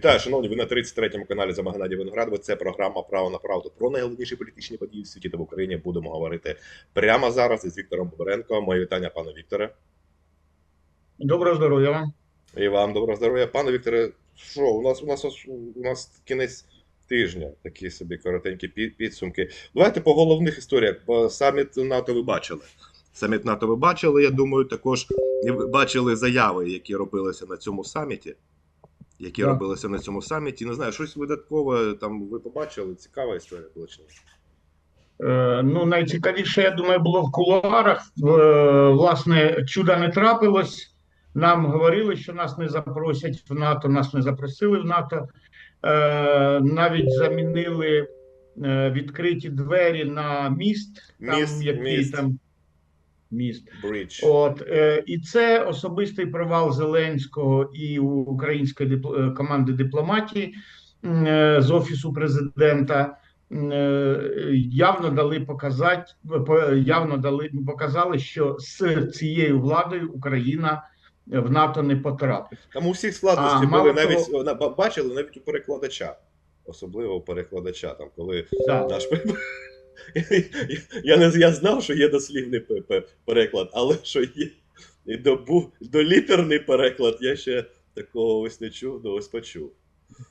Вітаю, шановні. Ви на 33-му каналі за Геннадій Виноградова. Це програма Право на правду про найголовніші політичні події в світі та в Україні. Будемо говорити прямо зараз із Віктором Бобренко. Моє вітання, пане Вікторе. Доброго здоров'я вам. І вам доброго здоров'я. Пане Вікторе, що у нас у нас у нас кінець тижня, такі собі коротенькі підсумки. Давайте по головних історіях. Бо Саміт НАТО ви бачили. Саміт НАТО ви бачили. Я думаю, також ви бачили заяви, які робилися на цьому саміті. Які Так. робилися на цьому саміті. Не знаю, щось видаткове там ви побачили. Цікава історія була чи ні? Е, ну, найцікавіше, я думаю, було в кулуарах. Е, власне, чуда не трапилось. Нам говорили, що нас не запросять в НАТО, нас не запросили в НАТО. Е, навіть замінили відкриті двері на міст, там, Міст, який міст. там міст. От е, і це особистий провал Зеленського і української дипл- е, команди дипломатії е, з офісу президента. Е, Явно дали показати, явно дали показали, що з цією владою Україна в НАТО не потрапить. Там у всіх складності А, були навіть того- бачили навіть у перекладача. Особливо у перекладача, там, коли Да. наш я, не я знав, що є дослівний пе- пе- переклад, але що є і до, долітерний переклад, я ще такого ось не чув, ну ось почув.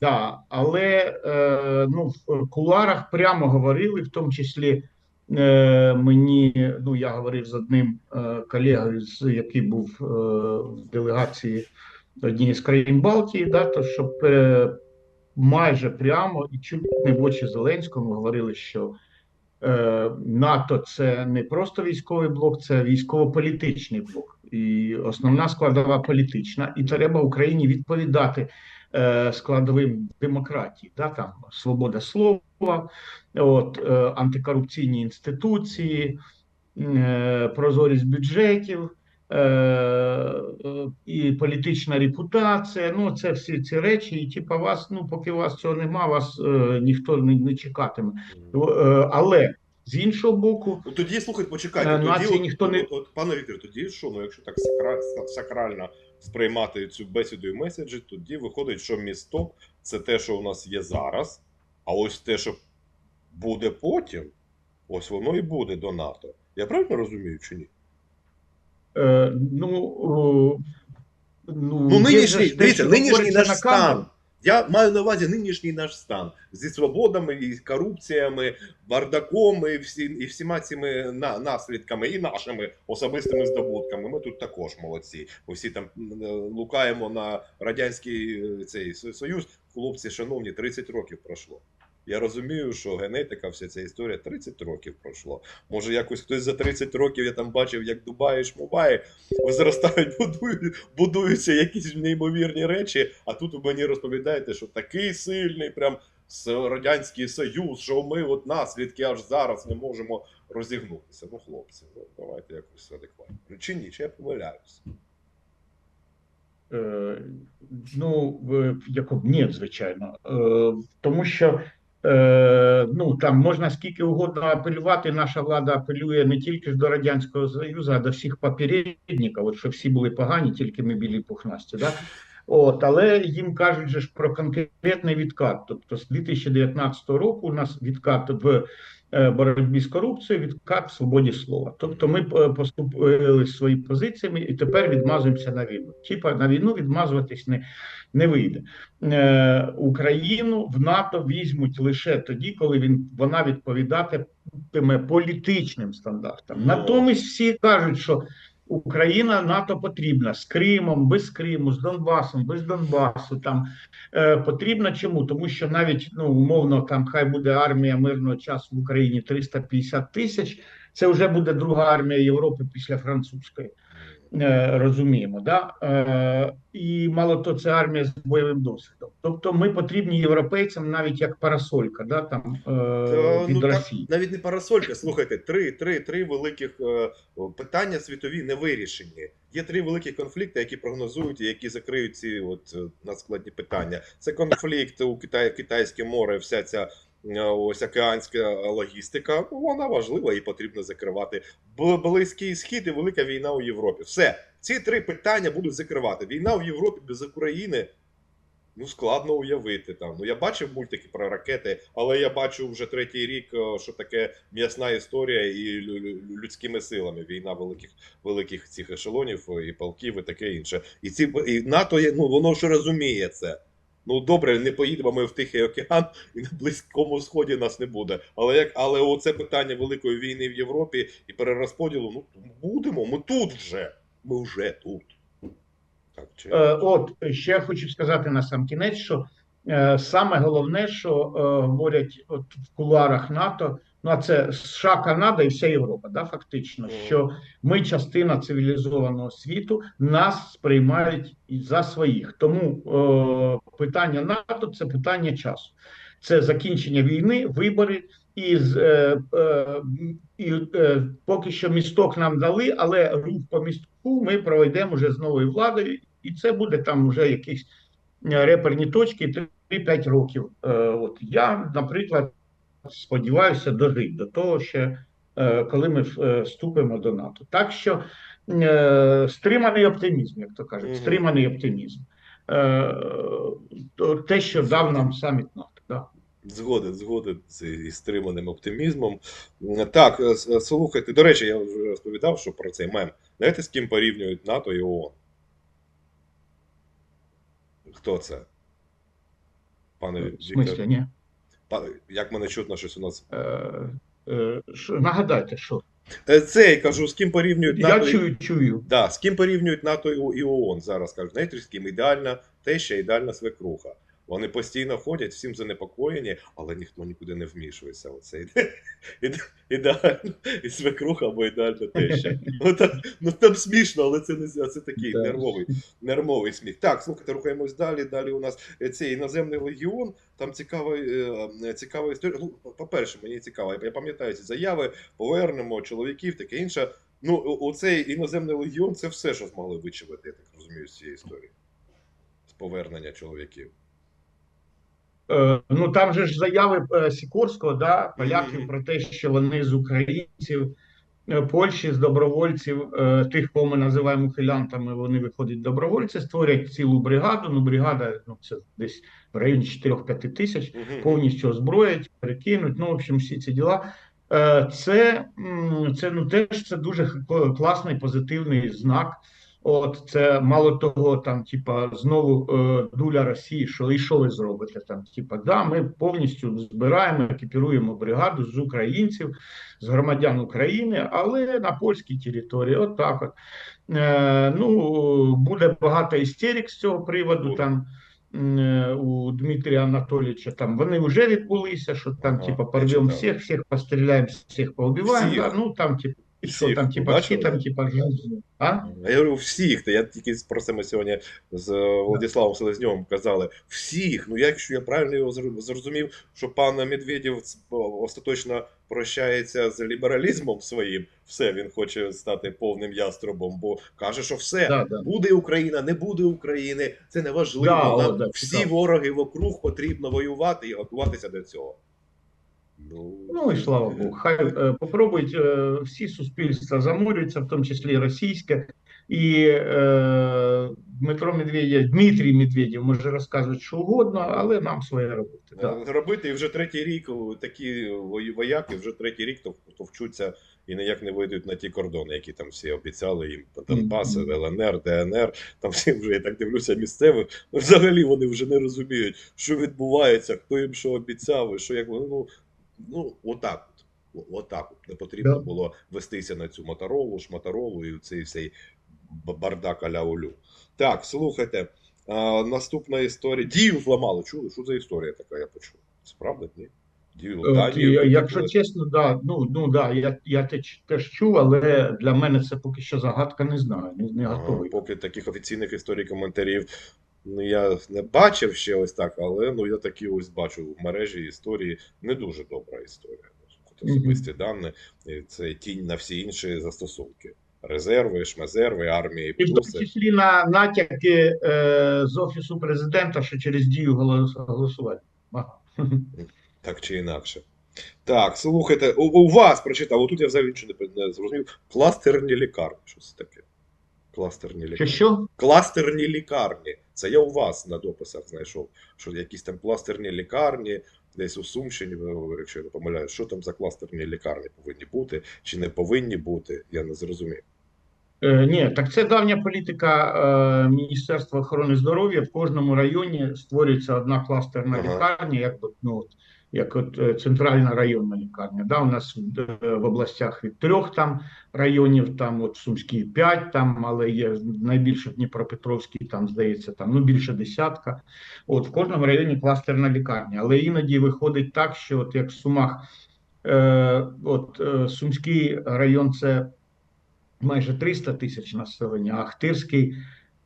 Да, але е, ну, в кулуарах прямо говорили, в тому числі е, мені, ну я говорив з одним е, колегою, який був е, в делегації однієї з країн Балтії, да, то що е, майже прямо і чуть не в очі Зеленському говорили, що НАТО це не просто військовий блок, це військово-політичний блок. І основна складова політична, і треба Україні відповідати е, складовим демократії, да, там свобода слова, от, е, антикорупційні інституції, е, прозорість бюджетів. Е, І політична репутація, ну це всі ці речі, і типа вас, ну поки вас цього нема, вас е, ніхто не, не чекатиме. Е, Але з іншого боку, Ну тоді слухайте, почекайте, Е, тоді нації от, ніхто не- от, от, пане Віктор, тоді що, ну якщо так сакра, сакрально сприймати цю бесіду і меседжі, тоді виходить, що місто це те, що у нас є зараз, а ось те, що буде потім, ось воно і буде до НАТО. Я правильно розумію чи ні? Е, ну, ну, Ну, нинішній, дивіться, нинішній наш на стан. Я маю на увазі нинішній наш стан зі свободами і корупціями, бардаком і, всі, і всіма цими на, наслідками, і нашими особистими здобутками. Ми тут також молодці. Ми всі там е, лукаємо на радянський е, цей союз. Хлопці, шановні, 30 років пройшло. Я розумію, що генетика, вся ця історія 30 років пройшло. Може, якось хтось за 30 років я там бачив, як Дубай і Шмубай зростають, будують, будуються якісь неймовірні речі. А тут ви мені розповідаєте, що такий сильний, прям радянський союз, що ми от наслідки аж зараз не можемо розігнутися. Ну, хлопці, ну давайте якось адекватно. Чи ні, чи я помиляюся? Е, Ну, Якоб, ні, звичайно. Е, Тому що е, ну, там можна скільки угодно апелювати. Наша влада апелює не тільки ж до Радянського Союзу, а до всіх попередників, от що всі були погані, тільки ми білі пухнасті. Да? От, але їм кажуть же ж про конкретний відкат. Тобто з 2019 року у нас відкат в е, боротьбі з корупцією, відкат в свободі слова. Тобто ми е, поступили свої позиціями і тепер відмазуємося на війну. Типа на війну відмазуватись не, не вийде. Е, Україну в НАТО візьмуть лише тоді, коли він вона відповідатиме політичним стандартам. Ну. Натомість всі кажуть, що Україна НАТО потрібна з Кримом, без Криму, з Донбасом, без Донбасу. Там е, потрібна чому? Тому що навіть ну умовно там хай буде армія мирного часу в Україні 350 тисяч. Це вже буде друга армія Європи після французької. Е, розуміємо, да? Е, і мало то це армія з бойовим досвідом. Тобто ми потрібні європейцям навіть як парасолька, да, там е, Та, від ну, так, Росії. навіть не парасолька. Слухайте, три, три, три великих питання світові не вирішені. Є три великі конфлікти, які прогнозують і які закриють ці от надскладні питання. Це конфлікт у Китай, Китайське море, вся ця ось океанська логістика. Вона важлива і потрібно закривати. Близький схід і велика війна у Європі. Все, ці три питання будуть закривати. Війна в Європі без України Ну, складно уявити там. Ну, я бачив мультики про ракети, але я бачу вже третій рік, е, що таке м'ясна історія і лю- лю- людськими силами. Війна великих великих цих ешелонів е, і полків, і таке інше. І ці і НАТО ну воно ж розуміє це. Ну добре, не поїдемо ми в Тихий океан, і на близькому сході нас не буде. Але як але оце питання великої війни в Європі і перерозподілу, ну будемо. Ми тут вже. Ми вже тут. Так, чи... Е, От ще хочу сказати на сам кінець, що е, саме головне, що е, говорять от в кулуарах НАТО, ну а це США, Канада і вся Європа, да, фактично, що ми частина цивілізованого світу, нас сприймають за своїх. Тому е, питання НАТО це питання часу. Це закінчення війни, вибори, і, е, е, і е, поки що місток нам дали, але рух по містку ми проведемо вже з новою владою, і це буде там вже якісь е, реперні точки 3-5 років. Е, от я, наприклад, сподіваюся дожити до того, ще е, коли ми е, вступимо до НАТО. Так що е, стриманий оптимізм, як то кажуть, стриманий оптимізм. Те, що дав нам саміт НАТО. Да. Згоден, згоден з стриманим оптимізмом. Так, слухайте, до речі, я вже розповідав, що про цей мем. Знаєте, з ким порівнюють НАТО і ООН? Хто це? Пане Віктор, ні. Як мене чутно, щось у нас. Е, е, нагадайте, що Е, Це я кажу, з ким порівнюють НАТО. і- чую, чую. Да, з ким порівнюють НАТО і ООН зараз кажуть, знаєте, з ким ідеальна теща, ідеальна свекруха. Вони постійно ходять, всім занепокоєні, але ніхто нікуди не вмішується. Оце іде, іде, ідеально і свекруха або ідеальна теща. Ну, там, ну там смішно, але це не це такий Да. нервовий, нервовий сміх. Так, слухайте, рухаємось далі. Далі у нас е, цей іноземний легіон. Там цікава, е, цікава історія. Ну, по-перше, мені цікаво, я пам'ятаю ці заяви, повернемо чоловіків, таке інше. Ну, оцей іноземний легіон це все, що змогли вичавити, я так розумію, з цієї історії. З повернення чоловіків. Е, Ну там же ж заяви е, Сікорського, да, поляків про те, що вони з українців, е, Польщі, з добровольців, тих, кого ми називаємо ухилянтами, вони виходять добровольці, створять цілу бригаду. Ну, бригада ну, це десь в районі 4-5 тисяч. Повністю озброять, перекинуть. Ну, в общем, всі ці діла. Це, це ну теж це дуже класний позитивний знак. От це мало того, там, типа, знову е, дуля Росії, що і що ви зробите? Там, типа, да, ми повністю збираємо, екіпіруємо бригаду з українців, з громадян України, але на польській території. От так от. Е, ну, буде багато істерик з цього приводу. Там е, у Дмитрія Анатолійовича там вони вже відбулися, що там, типа, порвемо всіх, всіх постріляємо, всіх поубиваємо. Да? Ну там, типа, що там, типа, Бачили? там, типа, а? Я говорю, всіх. Я тільки про це ми сьогодні з е, Владиславом Селезньовим казали. Всіх. Ну, якщо я правильно його зрозумів, що пан Медведєв остаточно прощається з лібералізмом своїм, все, він хоче стати повним яструбом, бо каже, що все. Да, да. Буде Україна, не буде України, це не важливо. Да, Нам да, всі цікаво. вороги вокруг потрібно воювати і готуватися до цього. Ну, і слава Богу. Хай е, попробують е, всі суспільства заморюються, в тому числі і російське. І е, Дмитро Медведєв, Дмитрій Медведєв може розказувати що угодно, але нам своє робити. Да. Е, робити і вже третій рік такі вояки, вже третій рік то, то вчуться і ніяк не вийдуть на ті кордони, які там всі обіцяли їм Донбас, ЛНР, ДНР. Там всі вже я так дивлюся місцевих. Ну, взагалі вони вже не розуміють, що відбувається, хто їм що обіцяв, і що як ну, ну отак. От. Отак от не потрібно Да. було вестися на цю моторолу, шмоторолу і цей цей бардак аля Олю. Так, слухайте. А, наступна історія. Дію зламали. Чули? Що за історія така, я почув? Справді, ні? Дію і, Данію. якщо чесно, да, ну, ну да, я, я теж, теж чув, але для мене це поки що загадка не знаю, не, не Ага, готовий. Поки таких офіційних історій коментарів ну, я не бачив ще ось так, але ну, я такі ось бачу в мережі історії. Не дуже добра історія. Особисті дані, і це тінь на всі інші застосунки. Резерви, шмезерви, армії, І в тому числі на натяки е, з офісу президента, що через дію голос, голосувати. Ага. Так чи інакше. Так, слухайте, у, у вас прочитав, отут я взагалі нічого не, не зрозумів. Кластерні лікарні. Що це таке? Кластерні лікарні. що? Кластерні лікарні. Це я у вас на дописах знайшов, що якісь там кластерні лікарні, десь у Сумщині, ви- якщо я не помиляюсь, що там за кластерні лікарні повинні бути чи не повинні бути, я не зрозумів. Е, Ні, так це давня політика е, Міністерства охорони здоров'я. В кожному районі створюється одна кластерна Ага. лікарня, як ну, от, як от е, центральна районна лікарня. Да, у нас е, в областях від трьох там районів, там от Сумській п'ять, там, але є найбільше в Дніпропетровській, там здається, там ну більше десятка. От в кожному районі кластерна лікарня. Але іноді виходить так, що от як в Сумах, е, от е, Сумський район це майже 300 тисяч населення, а Ахтирський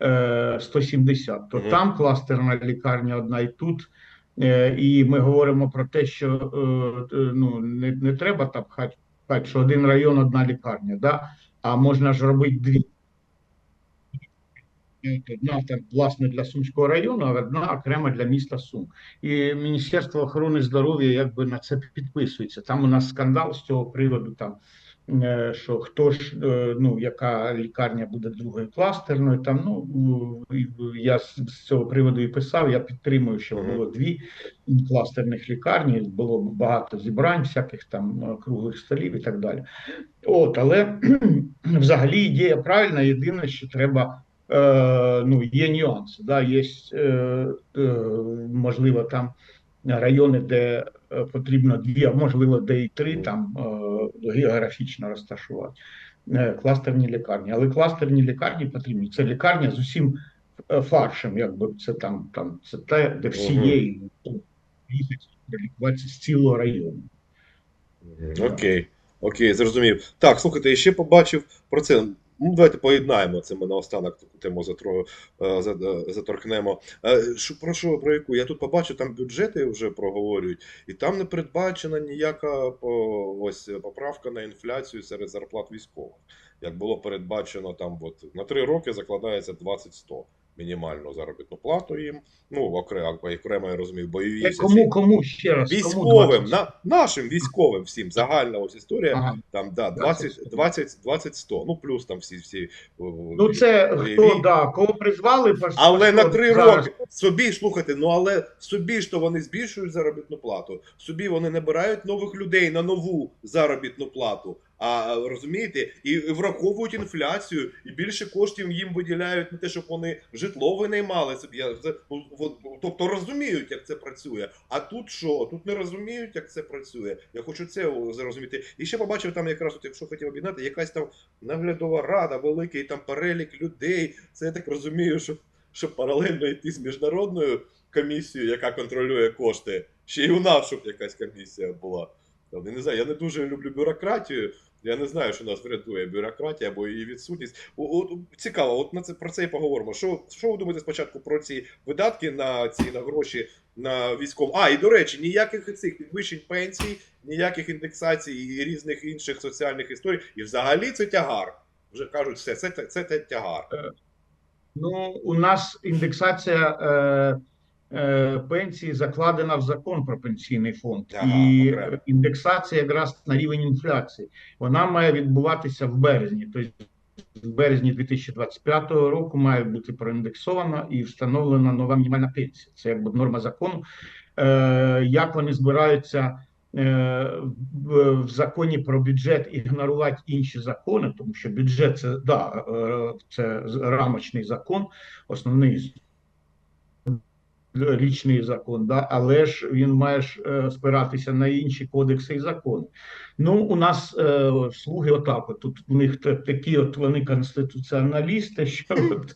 е, 170. То Мгм. там кластерна лікарня одна і тут. Е, І ми говоримо про те, що е, ну, не, не треба там хать, що один район, одна лікарня, да? а можна ж робити дві. Одна там власне для Сумського району, а одна окремо для міста Сум. І Міністерство охорони здоров'я якби на це підписується. Там у нас скандал з цього приводу. Там що хто ж е, ну яка лікарня буде другою кластерною. Там ну я з цього приводу і писав. Я підтримую, що було дві кластерних лікарні. Було багато зібрань, всяких там е, круглих столів і так далі. От, але взагалі ідея правильна. Єдине, що треба. Е, ну, є нюанси. Да, є, е, е, можливо, там райони, де е, потрібно дві, а можливо, де і три там е, географічно розташувати. Е, кластерні лікарні. Але кластерні лікарні потрібні. Це лікарня з усім е, фаршем, якби це там, там це те, де всі є, і лікуватися з цілого району. Окей, окей, зрозумів. Так, слухайте, я ще побачив про це. Ну, давайте поєднаємо це. Ми наостанок таку тему затро, е, е, заторкнемо. Е, Що, про що, про яку? Я тут побачу, там бюджети вже проговорюють, і там не передбачена ніяка ось поправка на інфляцію серед зарплат військових. Як було передбачено, там от, на три роки закладається 20-100 мінімальну заробітну плату їм. Ну, окремо, окремо я розумію, бойові. Е, всі- Кому, кому ще раз? Військовим, 20? на, нашим військовим всім, загальна ось історія. Ага. Там, да, 20, 20, 20 100, ну плюс там всі всі. Ну, це бойові. хто да, кого призвали, Але на три зараз. роки собі слухайте, ну але собі ж то вони збільшують заробітну плату. Собі вони набирають нових людей на нову заробітну плату. А розумієте, і враховують інфляцію, і більше коштів їм виділяють на те, щоб вони житло винаймали собі. Я тобто розуміють, як це працює. А тут що? Тут не розуміють, як це працює. Я хочу це зрозуміти. І ще побачив там якраз, от, якщо хотів об'єднати, якась там наглядова рада, великий там перелік людей. Це я так розумію, що щоб паралельно йти з міжнародною комісією, яка контролює кошти, ще й у нас, щоб якась комісія була. Тобто, Я не знаю, я не дуже люблю бюрократію. Я не знаю, що нас врятує бюрократія або її відсутність. От, цікаво, от на це про це і поговоримо. Що, що ви думаєте спочатку про ці видатки на ці на гроші на військову? А, і до речі, ніяких цих підвищень пенсій, ніяких індексацій і різних інших соціальних історій. І взагалі це тягар. Вже кажуть, все, це, це, це, це тягар. Ну, у нас індексація е, е, пенсії закладена в закон про пенсійний фонд, Ага, і окремо. індексація якраз на рівень інфляції. Вона має відбуватися в березні. Тобто в березні 2025 року має бути проіндексована і встановлена нова мінімальна пенсія. Це якби норма закону. Е, як вони збираються е, в, законі про бюджет ігнорувати інші закони, тому що бюджет це да, е, це рамочний закон, основний річний закон, да, але ж він має ж е, спиратися на інші кодекси і закони. Ну, у нас е, слуги отак. От, тут у них такі от вони конституціоналісти, що от,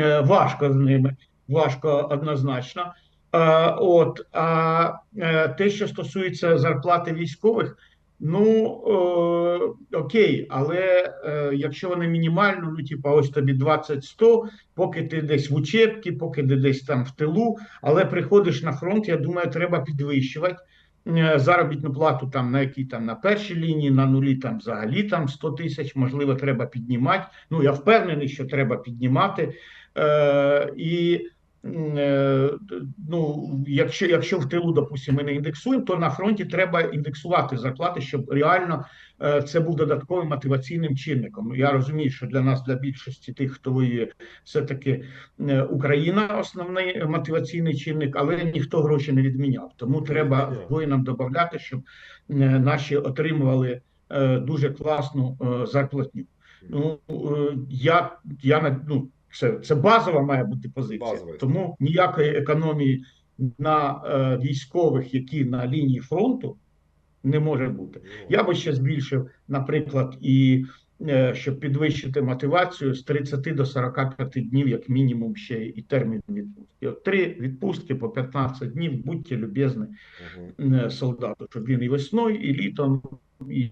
е, важко з ними, важко однозначно. Е, от, а е, те, що стосується зарплати військових, ну е, окей, але е, якщо вони мінімально, ну типа ось тобі 20-100, поки ти десь в учебці, поки ти десь там в тилу, але приходиш на фронт, я думаю, треба підвищувати е, заробітну плату там на якій там на першій лінії, на нулі там взагалі там 100 тисяч, можливо, треба піднімати. Ну я впевнений, що треба піднімати. Е, і ну, якщо, якщо в тилу, допустимо, ми не індексуємо, то на фронті треба індексувати зарплати, щоб реально е, це був додатковим мотиваційним чинником. Я розумію, що для нас, для більшості тих, хто воює, все-таки е, Україна основний мотиваційний чинник, але ніхто гроші не відміняв. Тому треба понятно. воїнам додати, щоб е, наші отримували е, дуже класну е, зарплатню. Ну е, я, я ну, це, це базова має бути позиція. Базова. Тому ніякої економії на е, військових, які на лінії фронту, не може бути. Я би ще збільшив, наприклад, і е, щоб підвищити мотивацію з 30 до 45 днів, як мінімум, ще і термін відпустки. От три відпустки по 15 днів, будьте любезні е, солдату, щоб він і весною, і літом, і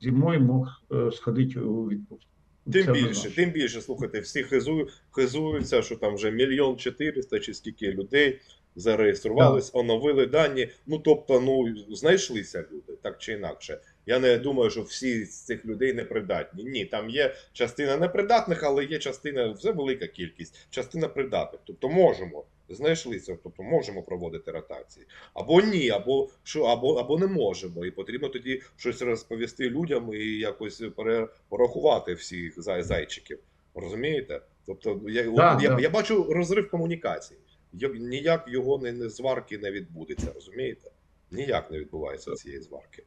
зимою мог е, сходити у відпустку. Тим Це більше, тим більше, слухайте, всі хизую, хизуються, що там вже мільйон чотириста чи скільки людей зареєструвались, оновили дані. Ну тобто, ну знайшлися люди, так чи інакше. Я не думаю, що всі з цих людей непридатні. Ні, там є частина непридатних, але є частина, вже велика кількість, частина придатних. Тобто можемо. Знайшлися, тобто можемо проводити ротації. Або ні, або що, або, або не можемо. І потрібно тоді щось розповісти людям і якось пере, порахувати всіх зай, зайчиків. Розумієте? Тобто, я, Да, я, да. я бачу розрив комунікацій. Я- Ніяк його не, не зварки не відбудеться, розумієте? Ніяк не відбувається цієї зварки.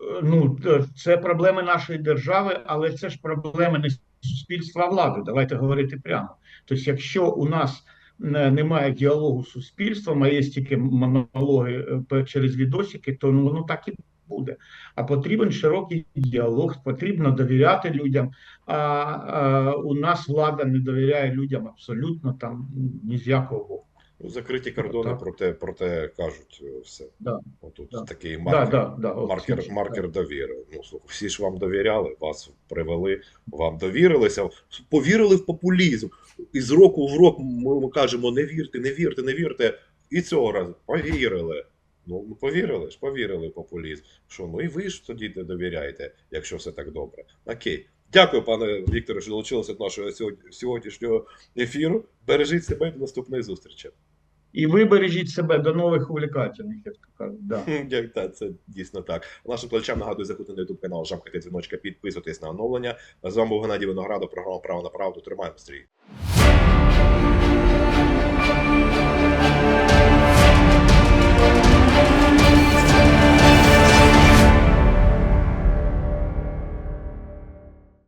Е, Ну, це проблеми нашої держави, але це ж проблеми не суспільства а влади. Давайте говорити прямо. Тобто, якщо у нас немає діалогу з суспільством, а є тільки монологи е, через відосики, то ну, воно так і буде. А потрібен широкий діалог, потрібно довіряти людям. А, а у нас влада не довіряє людям абсолютно там ні з якого боку. Ну, закриті кордони про те, про те кажуть е, все. Да. Отут Да. такий маркер. да, да, от маркер, маркер довіри. Ну, слухай, всі ж вам довіряли, вас привели, вам довірилися, повірили в популізм. І з року в рок ми, ми кажемо: не вірте, не вірте, не вірте. І цього разу повірили. Ну, ну, повірили ж, повірили в популізм. Що ну і ви ж тоді не довіряєте, якщо все так добре. Окей. Дякую, пане Вікторе, що долучилися до нашого сьогоднішнього ефіру. Бережіть себе до наступної зустрічі. І ви бережіть себе до нових увлікательних, як то кажуть. Да. Як це дійсно так. Нашим плечам нагадую заходити на ютуб канал Жамкати дзвіночка, підписуйтесь на оновлення. З вами був Геннадій Виноградов, програма Право на правду. Тримаємо стрій.